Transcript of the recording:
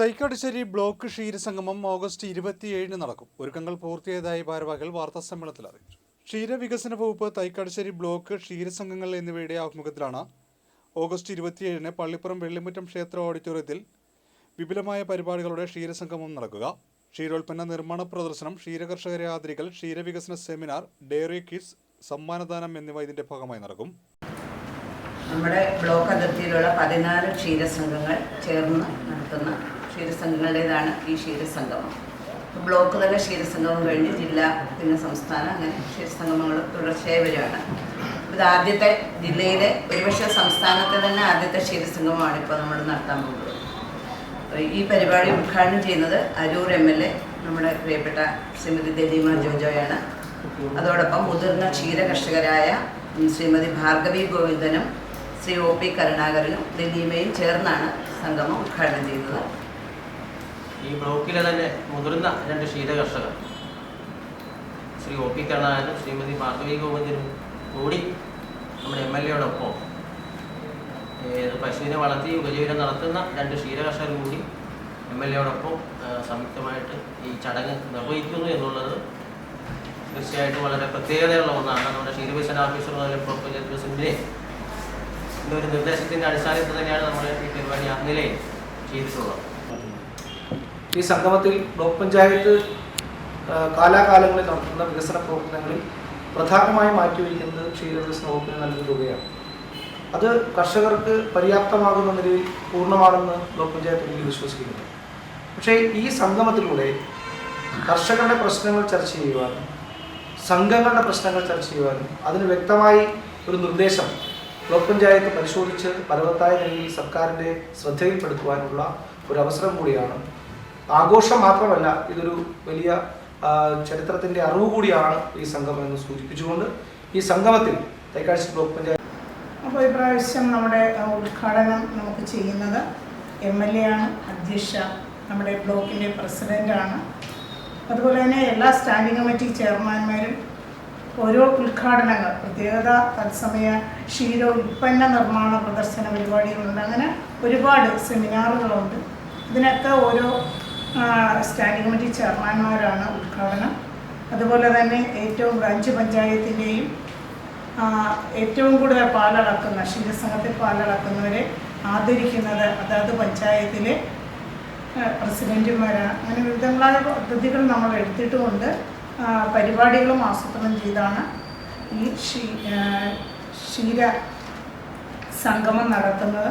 Thaikkattussery block ക്ഷീരസംഗമം August ഇരുപത്തിയേഴിന് നടക്കും. ഒരുക്കങ്ങൾ പൂർത്തിയായതായി ഭാരവാഹികൾ വാർത്താ സമ്മേളനത്തിൽ അറിയിച്ചു. ക്ഷീരവികസന വകുപ്പ് തൈക്കാട്ടുശ്ശേരി ബ്ലോക്ക് ക്ഷീരസംഘങ്ങൾ എന്നിവയുടെ ആഭിമുഖ്യത്തിലാണ് ഓഗസ്റ്റ് ഇരുപത്തിയേഴിന് പള്ളിപ്പുറം വെള്ളിമുറ്റം ക്ഷേത്ര ഓഡിറ്റോറിയത്തിൽ വിപുലമായ പരിപാടികളുടെ ക്ഷീരസംഗമം നടക്കുക. ക്ഷീരോൽപ്പന്ന നിർമ്മാണ പ്രദർശനം ക്ഷീരകർഷകരെ ആദരികൾ ക്ഷീരവികസന സെമിനാർ ഡെയറി കിഡ്സ് സമ്മാനദാനം എന്നിവ ഇതിന്റെ ഭാഗമായി നടക്കും. നമ്മുടെ ബ്ലോക്ക് അതിർത്തിയിലുള്ള പതിനാല് ക്ഷീരസംഘങ്ങൾ ചേർന്ന് നടത്തുന്ന ക്ഷീരസംഘങ്ങളുടേതാണ് ഈ ക്ഷീരസംഗമം. ബ്ലോക്ക് തല ക്ഷീരസംഗമം കഴിഞ്ഞ് ജില്ല പിന്നെ സംസ്ഥാനം അങ്ങനെ ക്ഷീരസംഗമങ്ങൾ തുടർച്ചയായി വരികയാണ്. ഇത് ആദ്യത്തെ ജില്ലയിലെ ഒരുപക്ഷെ സംസ്ഥാനത്തെ തന്നെ ആദ്യത്തെ ക്ഷീരസംഗമമാണ് ഇപ്പോൾ നമ്മൾ നടത്താൻ പോകുന്നത്. ഈ പരിപാടി ഉദ്ഘാടനം ചെയ്യുന്നത് അരൂർ എം എൽ എ നമ്മുടെ പ്രിയപ്പെട്ട ശ്രീമതി ദലീമ ജോജോയാണ്. അതോടൊപ്പം മുതിർന്ന ക്ഷീര കർഷകരായ ശ്രീമതി ഭാർഗവി ഗോവിന്ദനും ശ്രീ ഒ പി കരുണാകരനും ദലീമയും ചേർന്നാണ് സംഗമം ഉദ്ഘാടനം ചെയ്യുന്നത്. ഈ ബ്ലോക്കിലെ തന്നെ മുതിർന്ന രണ്ട് ക്ഷീര കർഷകർ ശ്രീ ഒ പി കരുണാകരനും ശ്രീമതി പാർത്ഥവി ഗോവിന്ദനും കൂടി നമ്മുടെ എം എൽ എയോടൊപ്പം പശുവിനെ വളർത്തി ഉപജീവനം നടത്തുന്ന രണ്ട് ക്ഷീര കൂടി എം എൽ എയോടൊപ്പം സംയുക്തമായിട്ട് ഈ ചടങ്ങ് നിർവഹിക്കുന്നു എന്നുള്ളത് തീർച്ചയായിട്ടും വളരെ പ്രത്യേകതയുള്ള ഒന്നാണ്. നമ്മുടെ ക്ഷീരവികസന ഓഫീസർ മുതൽ പഞ്ചായത്ത് പ്രസിഡന്റിനെ ഒരു നിർദ്ദേശത്തിന്റെ അടിസ്ഥാനത്തിൽ തന്നെയാണ് നമ്മൾ ഈ പരിപാടി അന്നിലേ ചെയ്തിട്ടുള്ളത്. ഈ സംഗമത്തിൽ ബ്ലോക്ക് പഞ്ചായത്ത് കാലാകാലങ്ങളിൽ നടത്തുന്ന വികസന പ്രവർത്തനങ്ങളിൽ പ്രധാനമായും മാറ്റിവെക്കുന്നത് ക്ഷീരവികസന വകുപ്പിന് നൽകുന്ന തുകയാണ്. അത് കർഷകർക്ക് പര്യാപ്തമാകുന്ന നിലയിൽ പൂർണമാണെന്ന് ബ്ലോക്ക് പഞ്ചായത്ത് എനിക്ക് വിശ്വസിക്കുന്നുണ്ട് പക്ഷേ ഈ സംഗമത്തിലൂടെ കർഷകരുടെ പ്രശ്നങ്ങൾ ചർച്ച ചെയ്യുവാനും സംഘങ്ങളുടെ പ്രശ്നങ്ങൾ ചർച്ച ചെയ്യുവാനും അതിന് വ്യക്തമായി ഒരു നിർദ്ദേശം ബ്ലോക്ക് പഞ്ചായത്ത് പരിശോധിച്ച് ഫലവത്തായ നിലയിൽ സർക്കാരിന്റെ ശ്രദ്ധയിൽപ്പെടുത്തുവാനുള്ള ഒരു അവസരം കൂടിയാണ് ആഘോഷം മാത്രമല്ല ഇതൊരു വലിയ ചരിത്രത്തിന്റെ അറിവ് കൂടിയാണ് ഈ സംഗമം എന്ന് സൂചിപ്പിച്ചുകൊണ്ട് ഈ സംഗമത്തിൽ തൈക്കാഴ്ച ബ്ലോക്ക് പഞ്ചായത്ത് അപ്പോൾ ഇപ്രാവശ്യം നമ്മുടെ ഉദ്ഘാടനം നമുക്ക് ചെയ്യുന്നത് എം എൽ എ ആണ് അധ്യക്ഷ നമ്മുടെ ബ്ലോക്കിന്റെ പ്രസിഡന്റാണ് അതുപോലെ തന്നെ എല്ലാ സ്റ്റാൻഡിംഗ് കമ്മിറ്റി ചെയർമാന്മാരും ഓരോ ഉദ്ഘാടനങ്ങൾ പ്രത്യേകത തത്സമയ ക്ഷീര ഉൽപ്പന്ന നിർമ്മാണ പ്രദർശന പരിപാടികളുണ്ട്. അങ്ങനെ ഒരുപാട് സെമിനാറുകളുണ്ട്. ഇതിനൊക്കെ ഓരോ സ്റ്റാൻഡിംഗ് കമ്മിറ്റി ചെയർമാൻമാരാണ് ഉദ്ഘാടനം. അതുപോലെ തന്നെ ഏറ്റവും ബ്രാഞ്ച് പഞ്ചായത്തിന്റെയും ഏറ്റവും കൂടുതൽ പാലളക്കുന്ന ക്ഷീരസംഘത്തിൽ പാലളക്കുന്നവരെ ആദരിക്കുന്നത് അതാത് പഞ്ചായത്തിലെ പ്രസിഡന്റുമാരാണ് അങ്ങനെ വിവിധങ്ങളായ പദ്ധതികൾ നമ്മൾ എടുത്തിട്ടുമുണ്ട്. പരിപാടികളും ആസൂത്രണം ചെയ്താണ്. ഈ ക്ഷീര സംഗമം നടത്തുന്നത്.